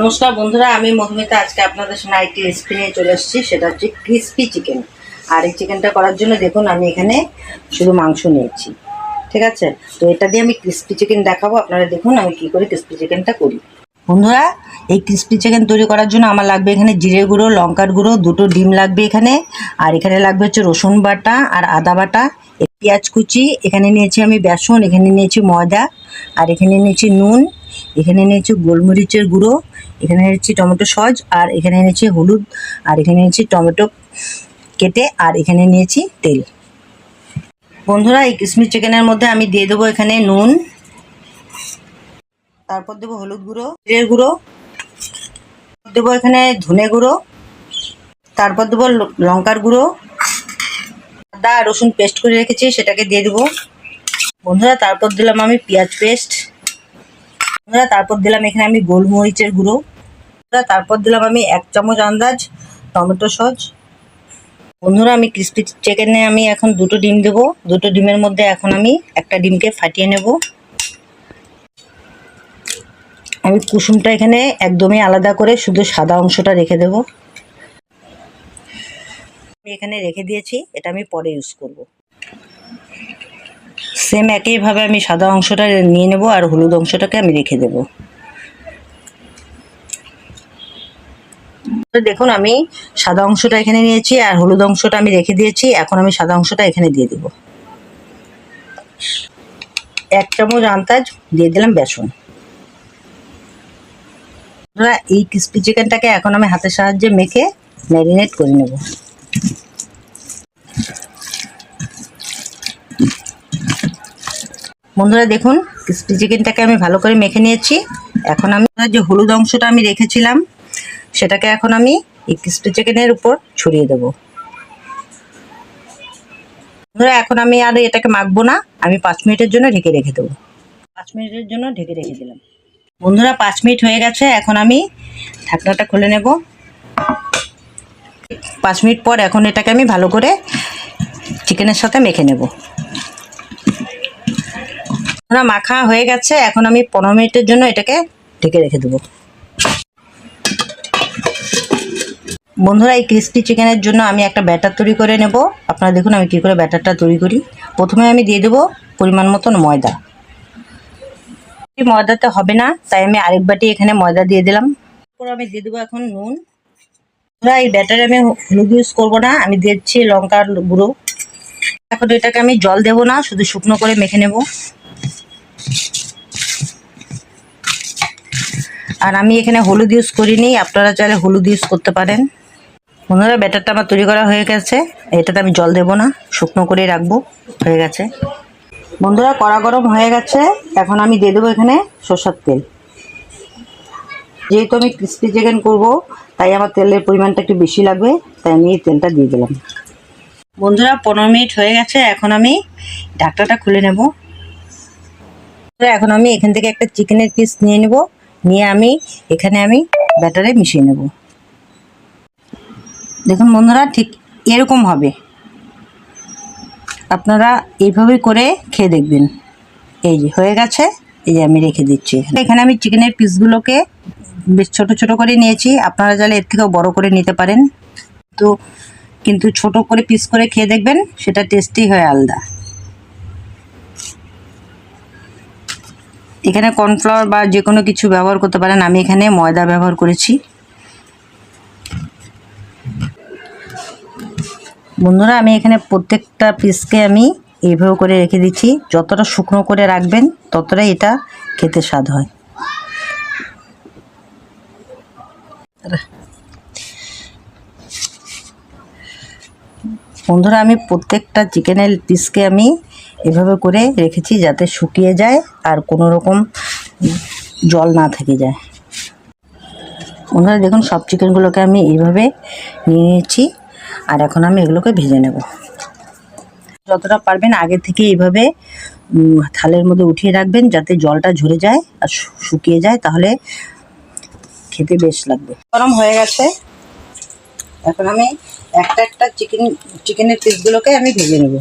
নমস্কার বন্ধুরা, আমি মধুমিতা। আজকে আপনাদের সঙ্গে আরেকটি রেসিপি নিয়ে চলে এসেছি, সেটা হচ্ছে ক্রিস্পি চিকেন আর এই চিকেনটা করার জন্য দেখুন, আমি এখানে শুধু মাংস নিয়েছি, ঠিক আছে? তো এটা দিয়ে আমি ক্রিস্পি চিকেন দেখাবো। আপনারা দেখুন, আমি কি করে ক্রিস্পি চিকেনটা করি। বন্ধুরা, এই ক্রিস্পি চিকেন তৈরি করার জন্য আমার লাগবে এখানে জিরে গুঁড়ো, লঙ্কার গুঁড়ো, দুটো ডিম লাগবে এখানে। আর এখানে লাগবে হচ্ছে রসুন বাটা আর আদা বাটা পেঁয়াজ কুচি। এখানে নিয়েছি আমি বেসন, এখানে নিয়েছি ময়দা, আর এখানে নিয়েছি নুন এখানে এনেছি গোলমরিচের গুঁড়ো, এখানে এনেছি টমেটো সজ আর এখানে এনেছি হলুদ, আর এখানে এনেছি টমেটো কেটে, আর এখানে নিয়েছি তেল। বন্ধুরা, এই কিশমিশ চিকেনের মধ্যে আমি দিয়ে দেবো এখানে নুন, তারপর দেবো হলুদ গুঁড়ো, জিরের গুঁড়ো, দেবো এখানে ধনে গুঁড়ো, তারপর দেবো লঙ্কার গুঁড়ো, আদা রসুন পেস্ট করে রেখেছি, সেটাকে দিয়ে দেবো। বন্ধুরা, তারপর দিলাম আমি পেঁয়াজ পেস্ট। তারপর দিলাম এখানে আমি গোলমরিচের গুঁড়ো। তারপর দিলাম আমি এক চামচ আন্দাজ টমেটো সস। বন্ধুরা, আমি ক্রিস্পি চিকেনে আমি এখন দুটো ডিম দেবো। দুটো ডিমের মধ্যে এখন আমি একটা ডিমকে ফাটিয়ে নেব। আমি কুসুমটা এখানে একদমই আলাদা করে শুধু সাদা অংশটা রেখে দেব। আমি এখানে রেখে দিয়েছি, এটা আমি পরে ইউজ করব। সেম একইভাবে আমি সাদা অংশটা নিয়ে নেব আর হলুদ অংশটাকে আমি রেখে দেব। দেখুন, আমি সাদা অংশটা এখানে নিয়েছি আর হলুদ অংশটা আমি রেখে দিয়েছি। এখন আমি সাদা অংশটা এখানে দিয়ে দেব। এক চামচ আন্দাজ দিয়ে দিলাম বেসন। এই ক্রিস্পি চিকেনটাকে এখন আমি হাতের সাহায্যে মেখে ম্যারিনেট করে নেব। বন্ধুরা দেখুন ক্রিস্পি চিকেনটাকে আমি ভালো করে মেখে নিয়েছি। এখন আমি যে হলুদ অংশটা আমি রেখেছিলাম, সেটাকে এখন আমি এই ক্রিস্পি চিকেনের উপর ছড়িয়ে দেবো। বন্ধুরা, এখন আমি আর এটাকে মাখবো না, আমি পাঁচ মিনিটের জন্য ঢেকে রেখে দেবো। পাঁচ মিনিটের জন্য ঢেকে রেখে দিলাম। বন্ধুরা, পাঁচ মিনিট হয়ে গেছে, এখন আমি ঢাকনাটা খুলে নেব। পাঁচ মিনিট পর এখন এটাকে আমি ভালো করে চিকেনের সাথে মেখে নেব। বন্ধুরা মাখা হয়ে গেছে এখন আমি পনেরো মিনিটের জন্য এটাকে ঢেকে রেখে দেবো। বন্ধুরা এই ক্রিস্পি চিকেনের জন্য আমি একটা ব্যাটার তৈরি করে নেব। আপনারা দেখুন আমি কী করে ব্যাটারটা তৈরি করি। প্রথমে আমি দিয়ে দেবো পরিমাণ মতন ময়দা। ময়দাতে হবে না তাই আমি আরেক বাটি এখানে ময়দা দিয়ে দিলাম। তারপর আমি দিয়ে দেবো এখন নুন। বন্ধুরা, এই ব্যাটারে আমি হলুদ ইউজ করব না আমি দিচ্ছি লঙ্কার গুঁড়ো। এখন এটাকে আমি জল দেবো না শুধু শুকনো করে মেখে নেব। আর আমি এখানে হলুদ ইউজ করিনি, আপনারা চাইলে হলুদ ইউজ করতে পারেন। বন্ধুরা, ব্যাটারটা আমার তৈরি করা হয়ে গেছে। এটাতে আমি জল দেবো না, শুকনো করে রাখব, হয়ে গেছে। বন্ধুরা, কড়া গরম হয়ে গেছে। এখন আমি দিয়ে দেবো এখানে সর্ষার তেল। যেহেতু আমি ক্রিস্পি চিকেন করব, তাই আমার তেলের পরিমাণটা একটু বেশি লাগবে, তাই আমি তেলটা দিয়ে দিলাম। বন্ধুরা, পনেরো মিনিট হয়ে গেছে। এখন আমি ঢাকনাটা খুলে নেব। এখন আমি এখান থেকে একটা চিকেনের পিস নিয়ে নেব। নিয়ে আমি, এখানে আমি ব্যাটারে মিশিয়ে নেব। দেখুন বন্ধুরা, ঠিক এরকম হবে। আপনারা এইভাবেই করে খেয়ে দেখবেন। এই যে, হয়ে গেছে। এই যে আমি রেখে দিচ্ছি এখানে। এখানে আমি চিকেনের পিসগুলোকে বেশ ছোটো ছোটো করে নিয়েছি। আপনারা চাইলে এর থেকেও বড় করে নিতে পারেন। তো, কিন্তু ছোট করে পিস করে খেয়ে দেখবেন, সেটা টেস্টি হয় আলাদা। এখানে কর্নফ্লাওয়ার বা যে কোনো কিছু ব্যবহার করতে পারেন, আমি এখানে ময়দা ব্যবহার করেছি। বন্ধুরা, আমি এখানে প্রত্যেকটা পিসকে আমি এইভাবে করে রেখে দিচ্ছি। যতটা শুকনো করে রাখবেন, ততটাই এটা খেতে স্বাদ হয়। বন্ধুরা, আমি প্রত্যেকটা চিকেনের পিসকে আমি এভাবে করে রেখেছি যাতে শুকিয়ে যায় আর কোনো রকম জল না থেকে যায়। বন্ধুরা, দেখুন, সব চিকেনগুলোকে আমি এইভাবে নিয়ে নিয়েছি আর এখন আমি এগুলোকে ভেজে নেব। যতটা পারবেন আগে থেকে এইভাবে থালের মধ্যে উঠিয়ে রাখবেন যাতে জলটা ঝরে যায় আর শুকিয়ে যায়, তাহলে খেতে বেশ লাগবে। গরম হয়ে গেছে। এখন আমি একটা একটা চিকেন চিকেনের পিসগুলোকে আমি ভেজে নেব।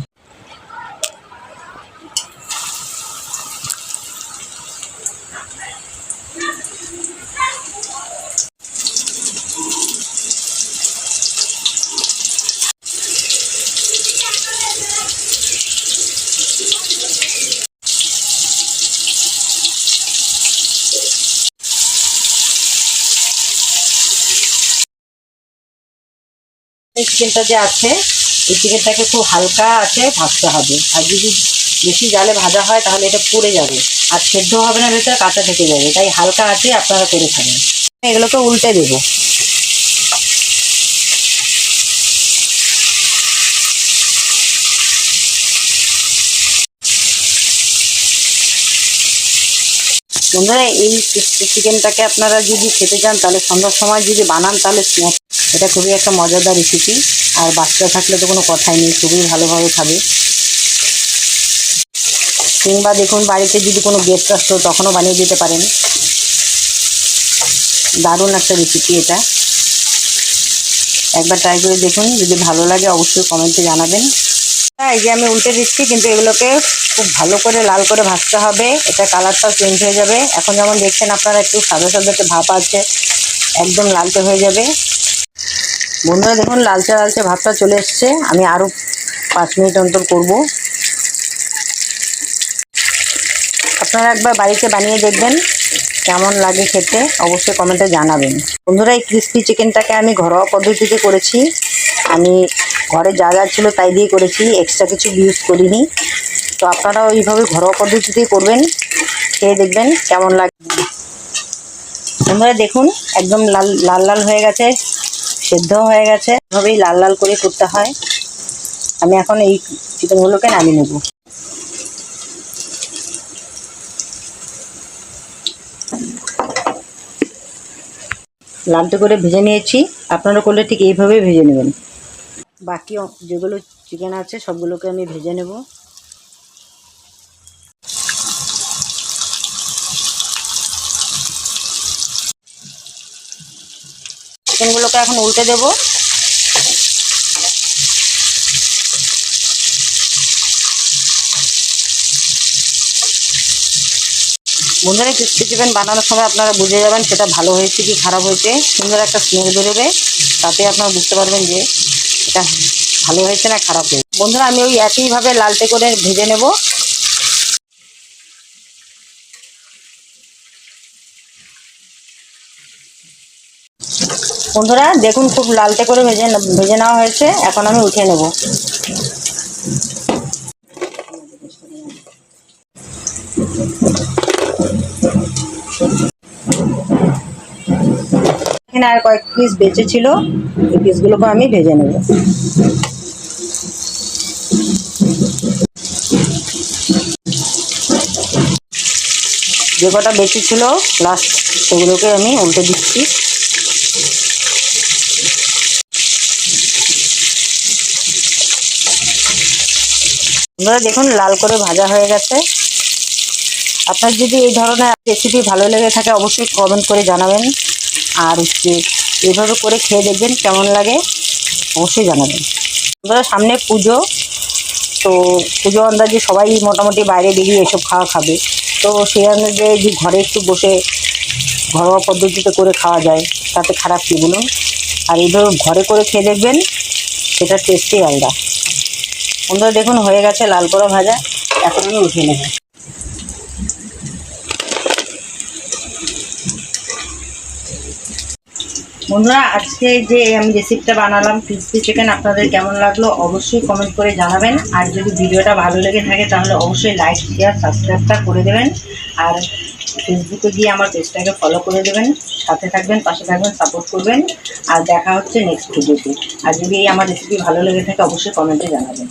চিকেনটা যে আছে, এই চিকেনটাকে খুব হালকা আছে ভাজতে হবে। আর যদি বেশি জালে ভাজা হয়, তাহলে এটা পুড়ে যাবে। আর সেদ্ধ হবে না, ভেতরে কাঁচা থেকে যাবে। তাই হালকা আছে আপনারা করে খাবেন। এগুলোকে উল্টে দেবো। বন্ধুরা, এই চিকেনটাকে আপনারা যদি খেতে চান, তাহলে সন্ধ্যার সময় যদি বানান, তাহলে এটা খুবই একটা মজাদার রেসিপি আর বাচ্চা থাকলে তো কোনো কথাই নেই, খুবই ভালোভাবে খাবে। কিংবা দেখুন, বাড়িতে যদি কোনো গেস্ট আসতো, তখনও বানিয়ে দিতে পারেন। দারুণ একটা রেসিপি এটা। একবার ট্রাই করে দেখুন, যদি ভালো লাগে অবশ্যই কমেন্টে জানাবেন। হ্যাঁ এই যে আমি উল্টে দিচ্ছি, কিন্তু এগুলোকে খুব ভালো করে লাল করে ভাজতে হবে। এটা কালারটাও চেঞ্জ হয়ে যাবে। এখন যেমন দেখছেন, আপনারা একটু সাদা সাদা একটা ভাপ আছে, একদম লালচে হয়ে যাবে। বন্ধুরা দেখুন, লালচে লালচে ভাবটা চলে এসছে। আমি আরও পাঁচ মিনিট অন্তর করব। আপনারা একবার বাড়িতে বানিয়ে দেখবেন, কেমন লাগে খেতে, অবশ্যই কমেন্টে জানাবেন। বন্ধুরা, এই ক্রিস্পি চিকেনটাকে আমি ঘরোয়া পদ্ধতিতে করেছি। আমি ঘরে যা যা ছিল তাই দিয়ে করেছি এক্সট্রা কিছু ইউজ করিনি। তো আপনারাও এইভাবে ঘরোয়া পদ্ধতিতেই করবেন, খেয়ে দেখবেন কেমন লাগবে বন্ধুরা, দেখুন, একদম লাল লাল লাল হয়ে গেছে। সেদ্ধ হয়ে গেছে। এভাবেই লাল লাল করে করতে হয়। আমি এখন এই চিকেনগুলোকে নামিয়ে নেব। লালটে করে ভেজে নিয়েছি। আপনারা করলে ঠিক এইভাবেই ভেজে নেবেন। বাকি যেগুলো চিকেন আছে, সবগুলোকে আমি ভেজে নেব। চিকেনগুলোকে এখন উল্টে দেব। বন্ধুরা ক্রিস্পি চিকেন বানানোর সময় আপনারা বুঝে যাবেন সেটা ভালো হয়েছে কি খারাপ হয়েছে। সুন্দর একটা স্মেল বেরোবে, তাতে আপনারা বুঝতে পারবেন যে এটা ভালো হয়েছে না খারাপ হয়েছে। বন্ধুরা, আমি ওই একইভাবে লালটে করে ভেজে নেব। বন্ধুরা, দেখুন খুব লালটে করে ভেজে ভেজে নেওয়া হয়েছে। এখন আমি উঠিয়ে নেব। এখানে আর কয়েক পিস বেঁচে ছিল। এই পিসগুলোকে আমি ভেজে নেব। যে কটা বেঁচে ছিল লাস্ট সেগুলোকে আমি উল্টে দিচ্ছি। আপনারা দেখুন, লাল করে ভাজা হয়ে গেছে। আপনার যদি এই ধরনের রেসিপি ভালো লেগে থাকে, অবশ্যই কমেন্ট করে জানাবেন। আর হচ্ছে এইভাবে করে খেয়ে দেখবেন কেমন লাগে, অবশ্যই জানাবেন। আপনারা সামনে পুজো। তো পুজো আন্দাজে সবাই মোটামুটি বাইরে বেরিয়ে এসব খাওয়া খাবে। তো সেই আন্দাজে যদি ঘরে একটু বসে ঘরোয়া পদ্ধতিতে করে খাওয়া যায়, তাতে খারাপ কী বলুন? আর এইভাবে ঘরে করে খেয়ে দেখবেন, সেটা টেস্টই আলাদা। বন্ধুরা দেখুন, হয়ে গেছে লাল করা ভাজা। এখন আমি উঠিয়ে নেব। বন্ধুরা, আজকে যে আমি রেসিপিটা বানালাম ক্রিসপি চিকেন আপনাদের কেমন লাগল অবশ্যই কমেন্ট করে জানাবেন। আর যদি ভিডিওটা ভালো লেগে থাকে, তাহলে অবশ্যই লাইক শেয়ার সাবস্ক্রাইবটা করে দেবেন। আর ফেসবুকে গিয়ে আমার পেজটাকে ফলো করে দেবেন। সাথে থাকবেন, পাশে থাকবেন সাপোর্ট করবেন। আর দেখা হচ্ছে নেক্সট ভিডিওতে আর যদি আমার রেসিপি ভালো লেগে থাকে, অবশ্যই কমেন্টে জানাবেন।